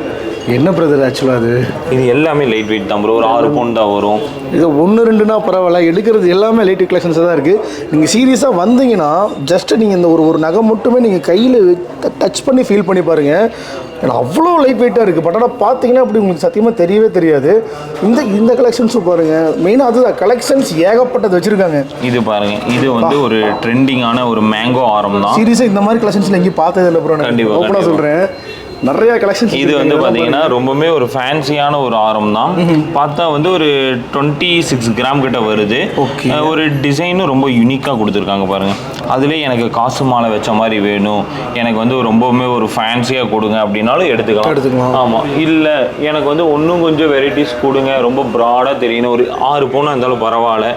என்ன பிரதர் ஆக்சுவலாக அது இது எல்லாமே லைட் வெயிட் தான் ப்ரோ ஒரு ஆறு பவுண்ட் தான் வரும் இது ஒன்று ரெண்டுனா பரவாயில்ல எடுக்கிறது எல்லாமே லைட் வெயிட் தான் இருக்குது நீங்கள் சீரியஸாக வந்தீங்கன்னா ஜஸ்ட்டு நீங்கள் இந்த ஒரு ஒரு நகை மட்டுமே நீங்கள் கையில் டச் பண்ணி ஃபீல் பண்ணி பாருங்கள் ஏன்னா அவ்வளோ லைட் வெயிட்டாக இருக்குது பட் ஆனால் பார்த்தீங்கன்னா அப்படி உங்களுக்கு சத்தியமாக தெரியவே தெரியாது இந்த இந்த கலெக்ஷன்ஸும் பாருங்கள் மெயினாக அதுதான் கலெக்ஷன்ஸ் ஏகப்பட்டது வச்சுருக்காங்க இது பாருங்கள் இது வந்து ஒரு ட்ரெண்டிங்கான ஒரு மேங்கோ ஆரம் தான் சீரியஸாக இந்த மாதிரி கலெக்ஷன்ஸ் எங்கேயும் பார்த்ததில்லை ப்ரோ நான் ஓப்பனாக சொல்கிறேன் நிறைய கலெக்ஷன் இது வந்து பார்த்தீங்கன்னா ரொம்பவுமே ஒரு ஃபேன்சியான ஒரு ஆரம் தான் பார்த்தா வந்து ஒரு டுவெண்ட்டி சிக்ஸ் கிராம் கிட்ட வருது ஒரு டிசைனும் ரொம்ப யூனிக்காக கொடுத்துருக்காங்க பாருங்க அதுவே எனக்கு காசு மாலை வச்ச மாதிரி வேணும் எனக்கு வந்து ரொம்பவுமே ஒரு ஃபேன்சியாக கொடுங்க அப்படின்னாலும் எடுத்துக்கலாம் எடுத்துக்கலாம் ஆமாம் இல்லை எனக்கு வந்து ஒன்றும் கொஞ்சம் வெரைட்டிஸ் கொடுங்க ரொம்ப ப்ராடாக தெரியணும் ஒரு ஆறு பவுன் இருந்தாலும் பரவாயில்ல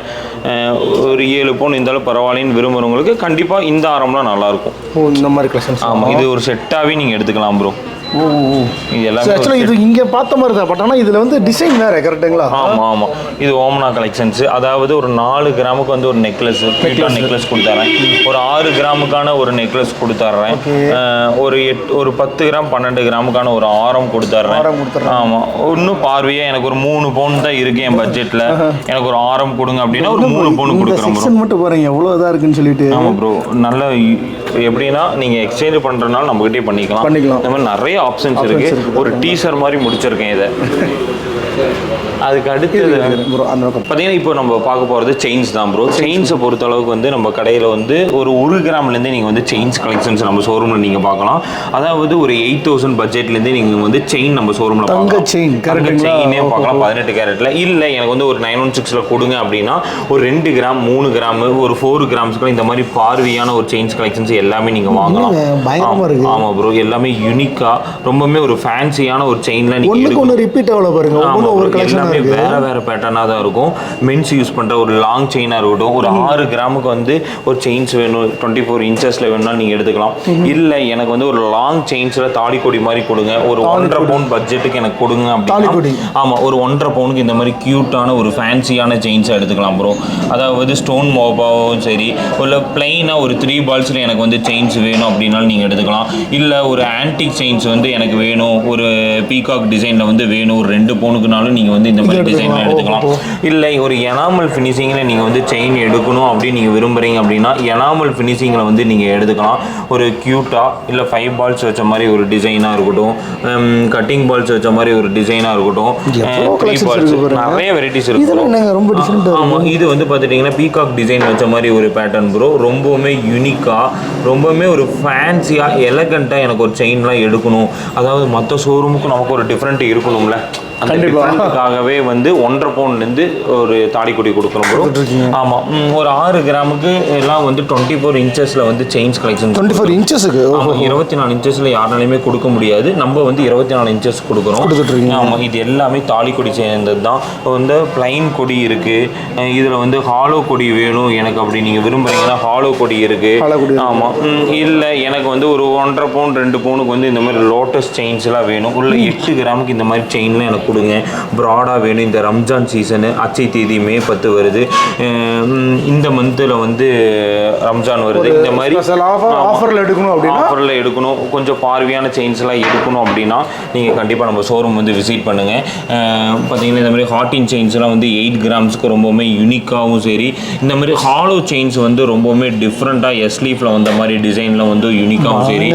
ஒரு ஏழு பவுன் இருந்தாலும் பரவாயில்லன்னு விரும்புகிறவங்களுக்கு கண்டிப்பாக இந்த ஆரம்லாம் நல்லாயிருக்கும் இந்த மாதிரி கலெக்ஷன்ஸ் ஆமாம் இது ஒரு செட்டாகவே நீங்கள் எடுத்துக்கலாம் ப்ரோ ஓ இது இது இங்கே பார்த்த மாதிரி இதில் வந்து டிசைன் வேறு ஆமாம் ஆமாம் இது ஓமனா கலெக்ஷன்ஸ் அதாவது ஒரு நாலு கிராமுக்கு வந்து ஒரு நெக்லஸ் நெக்லஸ் கொடுத்துறேன் ஒரு ஆறு கிராமுக்கான ஒரு நெக்லஸ் கொடுத்துட்றேன் ஒரு எட் ஒரு பத்து கிராம் பன்னெண்டு கிராமுக்கான ஒரு ஆரம் கொடுத்தர்றேன் ஆமாம் இன்னும் பார்வையாக எனக்கு ஒரு மூணு பவுன் தான் இருக்கு என் பட்ஜெட்டில் எனக்கு ஒரு ஆரம் கொடுங்க அப்படின்னா ஒரு மூணு பவுன் கொடுக்குறேன் மட்டும் பாருங்க எவ்வளோ இதாக இருக்குன்னு சொல்லிட்டு ஆமாம் ப்ரோ நல்ல எப்படின்னா நீங்க எக்ஸ்சேஞ்ச் பண்ணுறதுனால நம்மகிட்டே பண்ணிக்கலாம் பண்ணிக்கலாம் இந்த மாதிரி நிறைய ஆப்ஷன்ஸ் இருக்கு ஒரு டீசர் மாதிரி முடிச்சிருக்கேன் இதை அதுக்கு அடுத்தது ப்ரோ அந்த பார்த்தீங்கன்னா இப்போ நம்ம பார்க்க போகிறது செயின்ஸ் தான் ப்ரோ செயின்ஸை பொறுத்த அளவுக்கு வந்து நம்ம கடையில் வந்து ஒரு ஒரு கிராம்லேருந்து நீங்கள் வந்து செயின்ஸ் கலெக்ஷன்ஸ் நம்ம ஷோரூமில் நீங்கள் பார்க்கலாம் அதாவது ஒரு எயிட் தௌசண்ட் பட்ஜெட்லேருந்து நீங்கள் வந்து செயின் நம்ம ஷோரூமில் பார்க்கலாம் செயின் செயினே பார்க்கலாம் பதினெட்டு கேரட்டில் இல்லை எனக்கு வந்து ஒரு நைன் ஒன் சிக்ஸில் கொடுங்க அப்படின்னா ஒரு ரெண்டு கிராம் மூணு கிராம் ஒரு ஃபோர் கிராம்ஸ்க்குள்ள இந்த மாதிரி பார்வையான ஒரு செயின்ஸ் கலெக்ஷன்ஸ் எல்லாமே நீங்கள் வாங்கலாம் ஆமாம் ப்ரோ எல்லாமே யூனிக்காக ரொம்பவுமே ஒரு ஃபேன்சியான ஒரு செயின்லாம் நீங்கள் ரிப்பீட் ஆகல பாருங்க கலெக்ஷன் எல்லாமே வேற வேற பேட்டர்னா தான் இருக்கும் மென்ஸ் யூஸ் பண்ணுற ஒரு லாங் செயினாக இருக்கட்டும் ஒரு ஆறு கிராமுக்கு வந்து ஒரு செயின்ஸ் வேணும் டுவெண்ட்டி ஃபோர் இன்ச்சஸில் வேணும்னா நீங்கள் எடுத்துக்கலாம் இல்லை எனக்கு வந்து ஒரு லாங் செயின்ஸில் தாடி கொடி மாதிரி கொடுங்க ஒரு ஒன்றரை பவுண்ட் பட்ஜெட்டுக்கு எனக்கு கொடுங்க அப்படின்னா ஆமாம் ஒரு ஒன்றரை பவுனுக்கு இந்த மாதிரி க்யூட்டான ஒரு ஃபேன்சியான செயின்ஸ் எடுத்துக்கலாம் ப்ரோ அதாவது ஸ்டோன் மோபாவும் சரி இல்லை பிளெயினாக ஒரு த்ரீ பால்ஸில் எனக்கு வந்து செயின்ஸ் வேணும் அப்படின்னாலும் நீங்கள் எடுத்துக்கலாம் இல்லை ஒரு ஆன்டிக் செயின்ஸ் வந்து எனக்கு வேணும் ஒரு பீகாக் டிசைனில் வந்து வேணும் ஒரு ரெண்டு பவுனுக்குனாலும் நீங்கள் வந்து இந்த மாதிரி டிசைன் எடுத்துக்கலாம் இல்லை ஒரு எனாமல் ஃபினிஷிங்கில் நீங்கள் வந்து செயின் எடுக்கணும் அப்படின்னு நீங்கள் விரும்புகிறீங்க அப்படின்னா எனாமல் ஃபினிஷிங்கில் வந்து நீங்கள் எடுத்துக்கலாம் ஒரு க்யூட்டாக இல்லை ஃபைவ் பால்ஸ் வச்ச மாதிரி ஒரு டிசைனாக இருக்கட்டும் கட்டிங் பால்ஸ் வச்ச மாதிரி ஒரு டிசைனாக இருக்கட்டும் த்ரீ பால்ஸ் நிறைய வெரைட்டிஸ் இருக்கும் ஆமாம் இது வந்து பார்த்துட்டிங்கன்னா பீகாக் டிசைன் வச்ச மாதிரி ஒரு பேட்டர்ன் ப்ரோ ரொம்பவுமே யூனிக்காக ரொம்பவுமே ஒரு ஃபேன்சியாக எலகண்ட்டாக எனக்கு ஒரு செயின்லாம் எடுக்கணும் அதாவது மற்ற ஷோரூமுக்கும் நமக்கு ஒரு டிஃப்ரெண்ட் இருக்கணும்ல கண்டிப்பாகவே வந்து ஒன்றரை பவுன்லேருந்து ஒரு தாடிக்குடி கொடுக்குறோம் ப்ரோ ஆமாம் ஒரு ஆறு கிராமுக்கு எல்லாம் வந்து டுவெண்ட்டி ஃபோர் இன்ச்சஸில் வந்து செயின்ஸ் கலெக்ஷன் டுவெண்ட்டி ஃபோர் இன்ச்சஸுக்கு இருபத்தி நாலு இன்ச்சஸ்ல யாருனாலையுமே கொடுக்க முடியாது நம்ம வந்து இருபத்தி நாலு இன்ச்சஸ் கொடுக்குறோம் ஆமாம் இது எல்லாமே தாலிக்கொடி சேர்ந்தது தான் வந்து பிளைன் கொடி இருக்குது இதில் வந்து ஹாலோ கொடி வேணும் எனக்கு அப்படி நீங்கள் விரும்புகிறீங்கன்னா ஹாலோ கொடி இருக்குது ஆமாம் இல்லை எனக்கு வந்து ஒரு ஒன்றரை பவுன் ரெண்டு பவுனுக்கு வந்து இந்த மாதிரி லோட்டஸ் செயின்ஸ் எல்லாம் வேணும் உள்ள எட்டு கிராமுக்கு இந்த மாதிரி செயின்லாம் எனக்கு கொடுங்க ப்ராடாக வேணும் இந்த ரம்ஜான் சீசனு அச்சை தேதி மே பத்து வருது இந்த மந்தில் வந்து ரம்ஜான் வருது இந்த மாதிரி ஆஃபரில் எடுக்கணும் அப்படின்னா ஆஃபரில் எடுக்கணும் கொஞ்சம் பார்வையான செயின்ஸ்லாம் எடுக்கணும் அப்படின்னா நீங்கள் கண்டிப்பாக நம்ம ஷோரூம் வந்து விசிட் பண்ணுங்கள் பார்த்தீங்கன்னா இந்த மாதிரி ஹாட்டின் செயின்ஸ்லாம் வந்து எயிட் கிராம்ஸுக்கு ரொம்பவுமே யூனிக்காகவும் சரி இந்த மாதிரி ஹாலோ செயின்ஸ் வந்து ரொம்பவுமே டிஃப்ரெண்ட்டாக எஸ்லீஃபில் வந்த மாதிரி டிசைனில் வந்து யூனிக்காகவும் சரி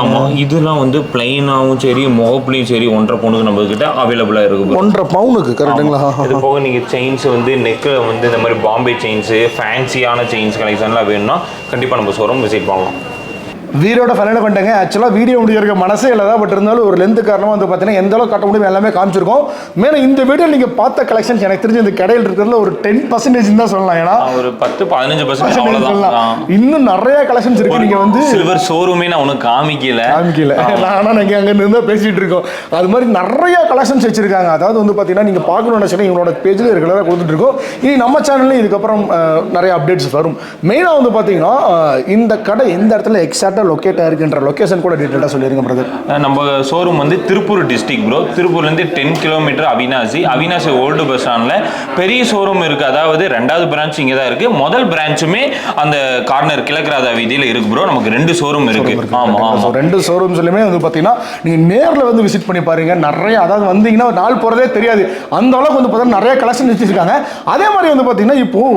ஆமாம் இதெல்லாம் வந்து பிளைனாகவும் சரி முகப்புலையும் சரி ஒன்றரை பொண்ணுக்கு நம்மக்கிட்ட அவைலபிள் ரீசனபிளாக இருக்கும் ஒன்றரை பவுனுக்கு கரெக்டுங்களா இது போக நீங்கள் செயின்ஸ் வந்து நெக்கில் வந்து இந்த மாதிரி பாம்பே செயின்ஸு ஃபேன்சியான செயின்ஸ் கலெக்ஷன்லாம் வேணும்னா கண்டிப்பாக நம்ம ஷோரூம் விசிட் பண்ணலாம் வீரோட ஃபைனலில் பண்ணிட்டேங்க ஆக்சுவலாக வீடியோ முடிஞ்சிருக்க மனசே இல்லை தான் பட் இருந்தாலும் ஒரு லென்த்து காரணமாக வந்து பார்த்தீங்கன்னா எந்த அளவுக்கு கட்ட முடியும் எல்லாமே காமிச்சிருக்கோம் மேலே இந்த வீடியோ நீங்கள் பார்த்த கலெக்ஷன்ஸ் எனக்கு தெரிஞ்சு இந்த கடையில் இருக்கிறதுல ஒரு டென் பர்சன்டேஜ் தான் சொல்லலாம் ஏன்னா ஒரு பத்து பதினஞ்சு பர்சன்டேஜ் இன்னும் நிறைய கலெக்ஷன்ஸ் இருக்கு நீங்கள் வந்து சில்வர் ஷோரூமே நான் உனக்கு காமிக்கல காமிக்கல ஆனால் நீங்கள் அங்கே இருந்து தான் பேசிகிட்டு இருக்கோம் அது மாதிரி நிறைய கலெக்ஷன்ஸ் வச்சிருக்காங்க அதாவது வந்து பார்த்தீங்கன்னா நீங்கள் பார்க்கணும்னு நினச்சினா இவங்களோட பேஜில் இருக்கிறதா கொடுத்துட்டு இருக்கோம் இனி நம்ம சேனல்லையும் இதுக்கப்புறம் நிறைய அப்டேட்ஸ் வரும் மெயினாக வந்து பார்த்தீங்கன்னா இந்த கடை எந்த இடத்துல எக்ஸாக்டாக கரெக்டாக லொக்கேட் ஆகிருக்குன்ற லொக்கேஷன் கூட டீட்டெயிலாக சொல்லியிருங்க பிரதர் நம்ம ஷோரூம் வந்து திருப்பூர் டிஸ்ட்ரிக் ப்ரோ திருப்பூர்லேருந்து ten kilometre Avinashi Avinashi old bus ஸ்டாண்டில் பெரிய ஷோரூம் இருக்குது அதாவது ரெண்டாவது பிரான்ச் இங்கே தான் இருக்குது முதல் பிரான்ச்சுமே அந்த கார்னர் கிழக்கராதா வீதியில் இருக்குது ப்ரோ நமக்கு ரெண்டு ஷோரூம் இருக்குது ஆமாம் ரெண்டு ஷோரூம் சொல்லுமே வந்து பார்த்தீங்கன்னா நீங்கள் நேரில் வந்து விசிட் பண்ணி பாருங்கள் நிறைய அதாவது வந்தீங்கன்னா நாள் போகிறதே தெரியாது அந்த அளவுக்கு வந்து பார்த்தீங்கன்னா நிறைய கலெக்ஷன் வச்சுருக்காங்க அதே மாதிரி வந்து பார்த்தீங்கன்னா இப்போது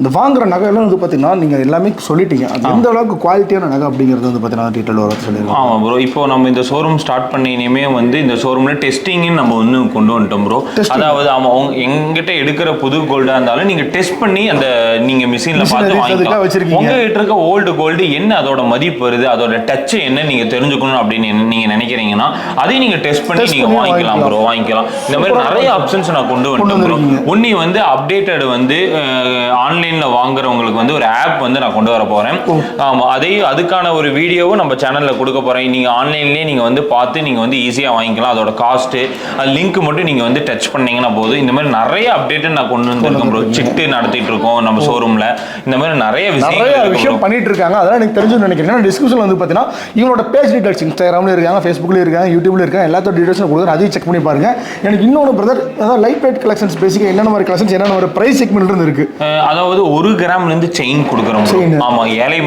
இந்த வாங்குற நகையெல்லாம் வந்து பார்த்தீங்கன்னா நீங்கள் எல்லாமே சொல்லிட்டீங்க அது எந்த அளவுக்கு குவாலிட்டியான நகை அப்படிங்கிறது வந்து பார்த்தீங்கன்னா டீட்டெயில் வர சொல்லிடுவோம் ஆமாம் ப்ரோ இப்போ நம்ம இந்த ஷோரூம் ஸ்டார்ட் பண்ணினையுமே வந்து இந்த ஷோரூமில் டெஸ்டிங்னு நம்ம ஒன்று கொண்டு வந்துட்டோம் ப்ரோ அதாவது ஆமாம் அவங்க எங்கிட்ட எடுக்கிற புது கோல்டாக இருந்தாலும் நீங்கள் டெஸ்ட் பண்ணி அந்த நீங்கள் மிஷினில் பார்த்து வாங்கிக்கலாம் உங்ககிட்ட இருக்க ஓல்டு கோல்டு என்ன அதோட மதிப்பு வருது அதோட டச்சு என்ன நீங்கள் தெரிஞ்சுக்கணும் அப்படின்னு நீங்கள் நினைக்கிறீங்கன்னா அதையும் நீங்கள் டெஸ்ட் பண்ணி நீங்கள் வாங்கிக்கலாம் ப்ரோ வாங்கிக்கலாம் இந்த மாதிரி நிறைய ஆப்ஷன்ஸ் நான் கொண்டு வந்துட்டோம் ப்ரோ ஒன்று வந்து அப்டேட்டட் வந்து ஆன்லைன் ஆன்லைன்ல வாங்குறவங்களுக்கு வந்து ஒரு ஆப் வந்து நான் கொண்டு வர போறேன் ஆமாம் அதே அதுக்கான ஒரு வீடியோவும் நம்ம சேனலில் கொடுக்க போகிறேன் நீங்கள் ஆன்லைன்லேயே நீங்கள் வந்து பார்த்து நீங்கள் வந்து ஈஸியாக வாங்கிக்கலாம் அதோட காஸ்ட்டு அது லிங்க் மட்டும் நீங்கள் வந்து டச் பண்ணீங்கன்னா போதும் இந்த மாதிரி நிறைய அப்டேட் நான் கொண்டு வந்திருக்கோம் ப்ரோ சிட்டு நடத்திட்டு இருக்கோம் நம்ம ஷோரூமில் இந்த மாதிரி நிறைய விஷயம் விஷயம் பண்ணிட்டு இருக்காங்க அதெல்லாம் எனக்கு தெரிஞ்சு நினைக்கிறேன் டிஸ்கிரிப்ஷன் வந்து பார்த்தீங்கன்னா இவனோட பேஜ் டீடைல்ஸ் இன்ஸ்டாகிராம்ல இருக்காங்க ஃபேஸ்புக்லேயும் இருக்காங்க யூடியூப்ல இருக்காங்க எல்லாத்தோட டீடைல்ஸ் கொடுக்குறது அதையும் செக் பண்ணி பாருங்க எனக்கு இன்னொன்று பிரதர் அதாவது லைட் வெயிட் கலெக்ஷன்ஸ் பேசிக்காக என்னென்ன மாதிரி கலெக்ஷன்ஸ் என்னென்ன ஒரு ப்ரைஸ் செக்மெண்ட் இருந்து இருக்கு அதாவது அதாவது ஒரு இருந்து செயின் கொடுக்குறோம் ஆமா ஏழை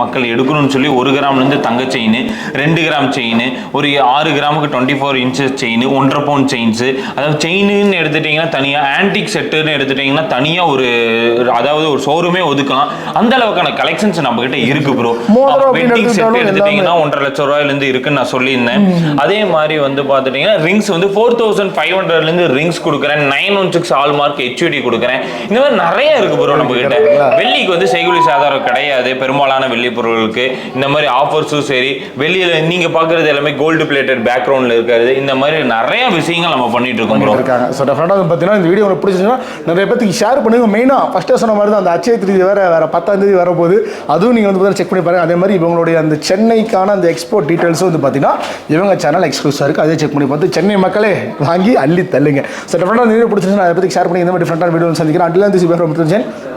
மக்கள் எடுக்கணும்னு சொல்லி ஒரு கிராம்ல இருந்து தங்க செயின் ரெண்டு கிராம் செயின் ஒரு ஆறு கிராமுக்கு டுவெண்ட்டி ஃபோர் இன்ச்சஸ் செயின் ஒன்றரை பவுண்ட் செயின்ஸு அதாவது செயின்னு எடுத்துட்டீங்கன்னா தனியாக ஆன்டிக் செட்டுன்னு எடுத்துட்டீங்கன்னா தனியாக ஒரு அதாவது ஒரு ஷோரூமே ஒதுக்கலாம் அந்த அளவுக்கான கலெக்ஷன்ஸ் நம்ம கிட்ட இருக்கு ப்ரோ வெட்டிங் செட் எடுத்துட்டீங்கன்னா ஒன்றரை லட்ச இருந்து இருக்குன்னு நான் சொல்லியிருந்தேன் அதே மாதிரி வந்து பார்த்துட்டிங்கன்னா ரிங்ஸ் வந்து ஃபோர் தௌசண்ட் ஃபைவ் ஹண்ட்ரட்லேருந்து ரிங்ஸ் கொடுக்குறேன் nine one six all mark HUD கொடுக்குறேன் இந்த மாதிரி நிறைய இருக்கு ப்ரோ வெள்ளிக்கு வந்து செய்குலி சாதாரம் கிடையாது பெரும்பாலான வெள்ளி பொருட்களுக்கு இந்த மாதிரி ஆஃபர்ஸும் சரி வெளியில் நீங்கள் பார்க்கறது எல்லாமே கோல்டு பிளேட்டட் பேக்ரவுண்டில் இருக்கிறது இந்த மாதிரி நிறைய விஷயங்கள் நம்ம பண்ணிட்டு இருக்கோம் இருக்காங்க ஸோ டெஃபினட்டாக பார்த்தீங்கன்னா இந்த வீடியோ உங்களுக்கு நிறைய பேத்துக்கு ஷேர் பண்ணுங்க மெயினாக ஃபஸ்ட்டே சொன்ன மாதிரி தான் அந்த அச்சய திருதி வேறு வேறு பத்தாம் தேதி போது அதுவும் நீங்கள் வந்து பார்த்தீங்கன்னா செக் பண்ணி பாருங்கள் அதே மாதிரி இவங்களுடைய அந்த சென்னைக்கான அந்த எக்ஸ்போர்ட் டீட்டெயில்ஸும் வந்து பார்த்தீங்கன்னா இவங்க சேனல் எக்ஸ்க்ளூசிவாக இருக்குது அதே செக் பண்ணி பார்த்து சென்னை மக்களே வாங்கி அள்ளி தள்ளுங்க ஸோ டெஃபினட்டாக இந்த வீடியோ பிடிச்சிருந்தா அதை பற்றி ஷேர் பண்ணி இந்த மாதிரி டிஃப்ரெண்டான வீடியோ சந்திக்கிறேன் அட்லாந்து திசி பேர்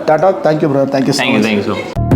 Tata, thank you, brother. Thank you so much. Thank you, sir.